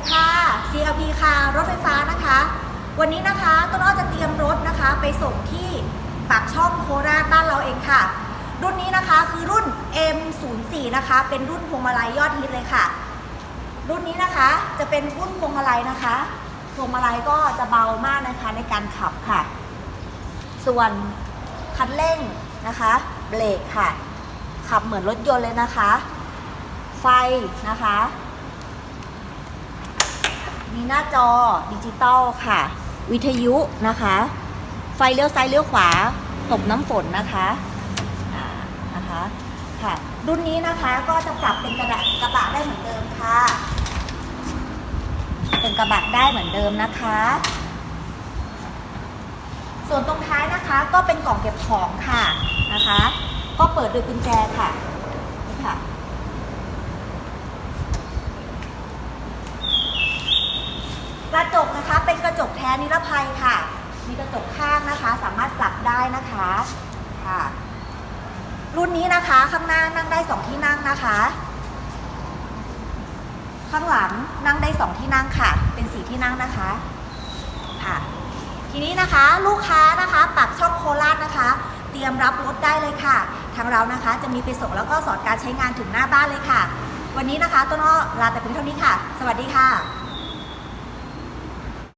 ดีค่ะ CLP ค่ะ รถไฟฟ้านะคะ วันนี้นะคะต้นอ้อจะเตรียมรถนะคะ ไปส่งที่ปากช่องโคราชบ้านเราเองค่ะ รุ่นนี้นะคะคือรุ่น M04 นะคะ เป็นรุ่นพวงมาลัยยอดฮิตเลยค่ะ รุ่นนี้นะคะจะเป็นรุ่นพวงมาลัยนะคะพวงมาลัยก็จะเบามากนะคะในการขับค่ะ ส่วนคันเร่งนะคะเบรกค่ะ ขับเหมือนรถยนต์เลยนะคะ ไฟนะคะ มีหน้าจอดิจิตอลค่ะ วิทยุนะคะ ไฟเลี้ยวซ้ายเลี้ยวขวาตบน้ำฝนนะคะนะคะค่ะ รุ่นนี้นะคะก็จะปรับเป็นกระดะกระบะได้เหมือนเดิมค่ะ เป็นกระบะได้เหมือนเดิมนะคะ ส่วนตรงท้ายนะคะก็เป็นกล่องเก็บของค่ะนะคะ ก็เปิดโดยกุญแจค่ะนี่ค่ะ กระจกนะคะเป็นกระจกแท้นิรภัยค่ะ มีกระจกข้างนะคะ สามารถปรับได้นะคะค่ะ รุ่นนี้นะคะข้างหน้านั่งได้สองที่นั่งนะคะ ข้างหลังนั่งได้สองที่นั่งค่ะ เป็นสี่ที่นั่งนะคะค่ะ ทีนี้นะคะลูกค้านะคะปักช่องโคราชนะคะ เตรียมรับรถได้เลยค่ะ ทางเรานะคะจะมีไปส่งแล้วก็สอนการใช้งานถึงหน้าบ้านเลยค่ะ วันนี้นะคะต้นอ้อลาแต่เพียงเท่านี้ค่ะ สวัสดีค่ะ